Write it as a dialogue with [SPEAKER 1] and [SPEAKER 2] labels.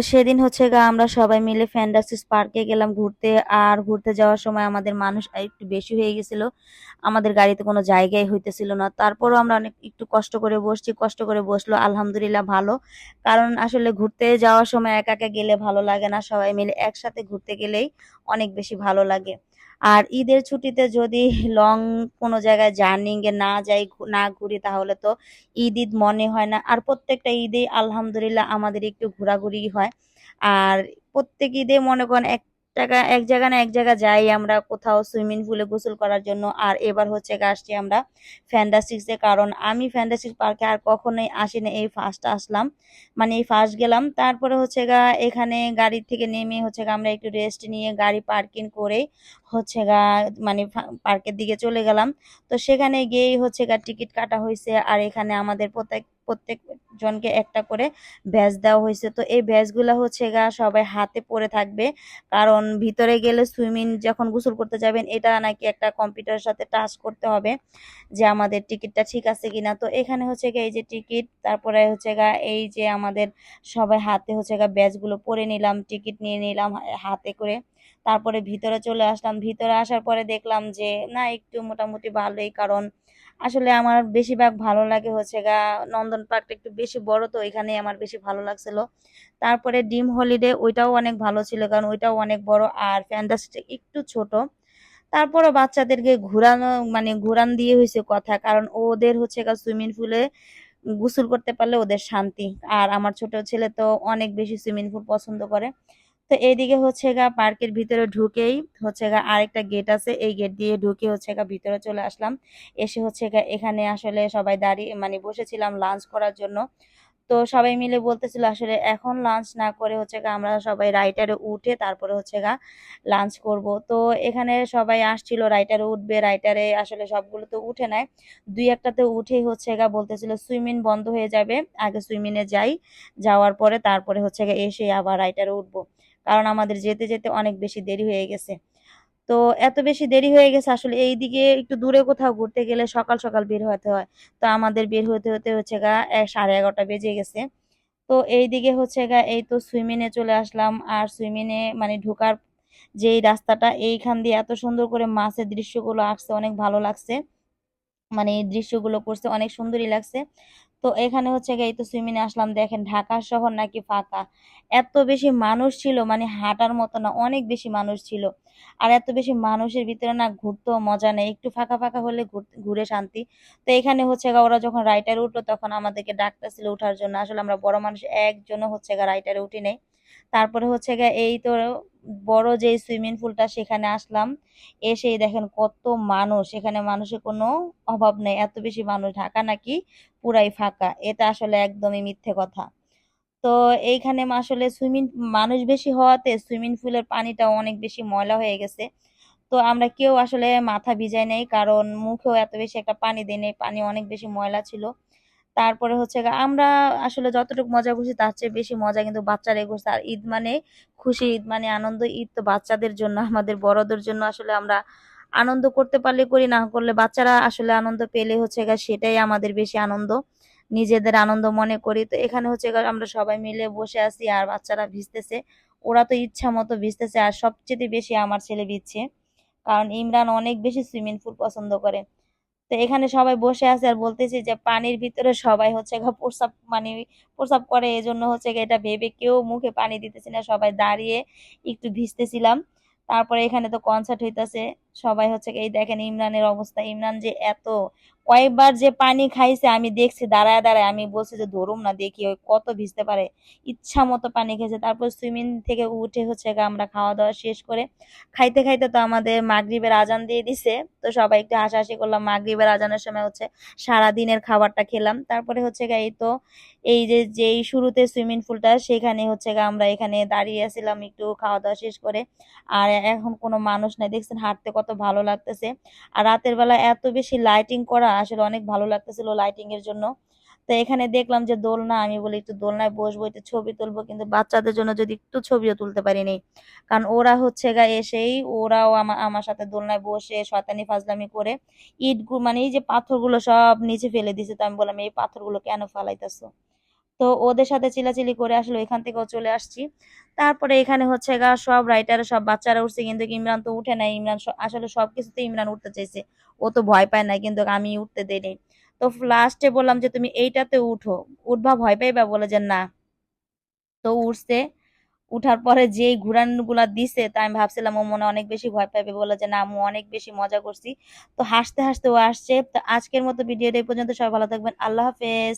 [SPEAKER 1] তো সেদিন হচ্ছে গা আমরা সবাই মিলে ফ্যান্ডাসিস পার্কে গেলাম ঘুরতে। আর ঘুরতে যাওয়ার সময় আমাদের মানুষ একটু বেশি হয়ে গেছিল। আমাদের গাড়িতে কোনো জায়গায় হইতেছিল না। তারপরও আমরা অনেক একটু কষ্ট করে বসছি, কষ্ট করে বসল, আলহামদুলিল্লাহ ভালো। কারণ আসলে ঘুরতে যাওয়ার সময় একা একা গেলে ভালো লাগে না। সবাই মিলে একসাথে ঘুরতে গেলেই অনেক বেশি ভালো লাগে। আর ঈদের ছুটিতে যদি লং কোনো জায়গায় জার্নিং এ না যাই না ঘুরি, তাহলে তো ঈদ ঈদ মনে হয় না। আর প্রত্যেকটা ঈদে আলহামদুলিল্লাহ আমাদের একটু ঘোরাঘুরি হয়। আর প্রত্যেক ঈদে মনে করেন এক টাকা এক জায়গা না এক জায়গা যাই আমরা কোথাও সুইমিং পুলে গোসল করার জন্য। আর এবার হচ্ছে আসছি আমরা ফ্যান্টাসিক্সে কারণ আমি ফ্যান্টাসিক্স পার্কে আর কখনোই আসিনি। এই ফার্স্ট আসলাম মানে এই ফার্স্ট গেলাম। তারপরে হচ্ছে গা এখানে গাড়ি থেকে নেমে হচ্ছে গা আমরা একটু রেস্ট নিয়ে গাড়ি পার্কিং করে হচ্ছে গা মানে পার্কের দিকে চলে গেলাম। তো সেখানে গিয়েই হচ্ছে গা টিকিট কাটা হয়েছে। আর এখানে আমাদের প্রত্যেক প্রত্যেক জনকে একটা করে ব্যাজ দেওয়া হয়েছে। তো এই ব্যাজগুলো হচ্ছে গা সবাই হাতে পরে থাকবে। কারণ ভিতরে গেলে সুইমিং যখন গোসল করতে যাবেন, এটা নাকি একটা কম্পিউটারের সাথে টাচ করতে হবে যে আমাদের টিকিটটা ঠিক আছে কিনা। তো এখানে হচ্ছে গা এই যে টিকিট, তারপরে হচ্ছে গা এই যে আমাদের সবাই হাতে হচ্ছে গা ব্যাজগুলো পরে নিলাম, টিকিট নিয়ে নিলাম হাতে করে। তারপরে ভিতরে চলে আসলাম। ভিতরে আসার পরে দেখলাম যে, না, একটু মোটামুটি ভালোই। কারণ আসলে আমার বেশিরভাগ ভালো লাগে হচ্ছে গা, নন্দন পার্কটা একটু বেশি বড়, তো এখানে আমার বেশি ভালো লাগছিল। তারপরে ডিম হলিডে ওইটাও অনেক ভালো ছিল, কারণ ওইটাও অনেক বড় আর ফ্যান্টাসিটা একটু ছোট। তারপরও বাচ্চাদেরকে ঘুরানো মানে ঘুরান দিয়ে হয়েছে কথা, কারণ ওদের হচ্ছে গা সুইমিং পুলে গোসল করতে পারলে ওদের শান্তি। আর আমার ছোট ছেলে তো অনেক বেশি সুইমিং পুল পছন্দ করে। তো এইদিকে হচ্ছে গা পার্কের ভিতরে ঢুকেই হচ্ছে গা আরেকটা গেট আছে, এই গেট দিয়ে ঢুকে হচ্ছে গা ভিতরে চলে আসলাম। এসে হচ্ছে গা এখানে আসলে সবাই দাঁড়িয়ে মানে বসেছিলাম লাঞ্চ করার জন্য। তো সবাই মিলে বলতেছিল আসলে এখন লাঞ্চ না করে হচ্ছে গা আমরা সবাই রাইটারে উঠে তারপরে হচ্ছে গা লাঞ্চ করব। তো এখানে সবাই আসছিল রাইটারে উঠবে রাইটারে আসলে সবগুলো তো উঠে নেয়। দুই একটাতে উঠেই হচ্ছে গা বলতেছিল সুইমিং বন্ধ হয়ে যাবে, আগে সুইমিংয়ে যাই। যাওয়ার পরে তারপরে হচ্ছে গা এসে আবার রাইটারে উঠবো। কারণ আমাদের যেতে যেতে অনেক বেশি দেরি হয়ে গেছে। তো এত বেশি দেরি হয়ে গেছে, আসলে এইদিকে একটু দূরে কোথাও ঘুরতে গেলে সকাল সকাল বের হতে হয়। তো আমাদের বের হতে হতে হচ্ছে গা সাড়ে এগারোটা বেজে গেছে। তো এইদিকে হচ্ছে গা, এই তো সুইমিংয়ে চলে আসলাম। আর সুইমিংয়ে মানে ঢোকার যেই রাস্তাটা, এইখান দিয়ে এত সুন্দর করে মাছের দৃশ্যগুলো আসছে অনেক ভালো লাগছে। মানে এই দৃশ্যগুলো করছে, অনেক সুন্দরই লাগছে। তো এখানে হচ্ছে গিয়ে তো সুইমিং আসলাম, দেখেন ঢাকা শহর নাকি ফাঁকা। এত বেশি মানুষ ছিল মানে হাঁটার মতো না, অনেক বেশি মানুষ ছিল। আর এত বেশি মানুষের ভিতরে না ঘুরতেও মজা নেই, একটু ফাঁকা ফাঁকা হলে ঘুরে শান্তি। তো এখানে হচ্ছে গা ওরা যখন রাইটারে উঠল, তখন আমাদেরকে ডাকতেছিল ওঠার জন্য। আসলে আমরা বড় মানুষ, একজনও হচ্ছে গা রাইটারে উঠি নাই। তারপরে হচ্ছে গিয়ে এই তো বড় যে সুইমিং পুলটা সেখানে আসলাম, এসেই দেখেন কত মানুষ, এখানে মানুষের কোনো অভাব নেই, এত বেশি মানুষ, ঢাকা নাকি পুরাই ফাঁকা, এটা আসলে একদমই মিথ্যে কথা। তো এইখানে আসলে সুইমিং মানুষ বেশি হওয়াতে সুইমিং পুলের পানিটা অনেক বেশি ময়লা হয়ে গেছে। তো আমরা কেউ আসলে মাথা ভিজাই নেই, কারণ মুখেও এত বেশি একটা পানি দিই নাই, পানি অনেক বেশি ময়লা ছিল। তারপরে হচ্ছে আমরা আসলে যতটুকু মজা করছি তার চেয়ে বেশি মজা কিন্তু বাচ্চারাই করছে আর ঈদ মানে খুশি, ঈদ মানে আনন্দ, ঈদ তো বাচ্চাদের জন্য, আমাদের বড়দের জন্য আসলে আমরা আনন্দ করতে পারলে করি, না করলে বাচ্চারা আসলে আনন্দ পেলে হচ্ছে গা সেটাই আমাদের বেশি আনন্দ, নিজেদের আনন্দ মনে করি। তো এখানে হচ্ছে গা আমরা সবাই মিলে বসে আছি আর বাচ্চারা ভিজতেছে, ওরা তো ইচ্ছা মতো ভিজতেছে। আর সবচেয়ে বেশি আমার ছেলে ভিজছে, কারণ ইমরান অনেক বেশি সুইমিং পুল পছন্দ করে। তো এখানে সবাই বসে আছে আর বলতেছি যে পানির ভিতরে সবাই হচ্ছে প্রসাব মানে প্রসাব করে, এজন্য হচ্ছে গা এটা ভেবে কেউ মুখে পানি দিতেছি না, সবাই দাঁড়িয়ে একটু ভিজতেছিলাম। তারপরে এখানে তো কনসার্ট হইতাছে, সবাই হচ্ছে এই দেখেন ইমরানের অবস্থা, ইমরান যে এত, কয়েকবার যে পানি খাইছে, আমি দেখছি, দাঁড়ায় দাঁড়ায়, আমি বলছি যে ধরুম না দেখি, ওই কত ভিজতে পারে, ইচ্ছা মতো পানি খেয়েছে। তারপর সুইমিং থেকে উঠে হচ্ছে আমরা খাওয়া দাওয়া শেষ করে, খাইতে খাইতে তো আমাদের মাগরিবের আজান দিয়ে দিছে। তো সবাই একটু হাসাহাসি করলাম। মাগরিবের আজানের সময় হচ্ছে সারা দিনের খাবারটা খেলাম। তারপরে হচ্ছে গা এই তো, এই যে, যেই শুরুতে সুইমিং পুলটা, সেখানে হচ্ছে গা আমরা এখানে দাঁড়িয়ে আছিলাম একটু খাওয়া দাওয়া শেষ করে। আর এখন কোনো মানুষ নাই। দেখছেন হাঁটতে কত ভালো লাগতেছে। আর রাতের বেলা এত বেশি লাইটিং করা আসলে অনেক ভালো লাগতেছিল লাইটিং এর জন্য। তো এখানে দেখলাম যে দোলনা, আমি বলি একটু দোলনায় বসবো, একটু ছবি তুলবো, কিন্তু বাচ্চাদের জন্য যদি একটু ছবিও তুলতে পারিনি কারণ ওরা হচ্ছে গা এসেই, ওরাও আমা, আমার সাথে দোলনায় বসে শয়তানি ফাজলামি করে ইট মানে এই যে পাথরগুলো সব নিচে ফেলে দিছে, তো আমি বললাম, এই পাথরগুলো কেন ফালাইতেছো? তো ওদের সাথে চিলাচিলি করে আসলে এখান থেকেও চলে আসছি। তারপরে এখানে হচ্ছে গা সব রাইটার সব বাচ্চারা উঠছে, কিন্তু ইমরান তো উঠে নাই, ইমরান আসলে সব কিছুতে ইমরান উঠতে চাইছে। ও তো ভয় পায় না কিন্তু আমি উঠতে দেইনি। তো লাস্টে বললাম যে, তুমি এইটাতে উঠো। উঠবা ভয় পাইবা বলে যে, না। তো উঠছে। উঠার পরে যেই ঘুরানগুলা দিছে, তা আমি ভাবছিলাম, ও মনে অনেক বেশি ভয় পাবে বলে যে, না আমি অনেক বেশি মজা করছি। তো হাসতে হাসতে ও আসছে। তো আজকের মতো ভিডিওটা এই পর্যন্ত। সবাই ভালো থাকবেন। আল্লাহ হাফেজ।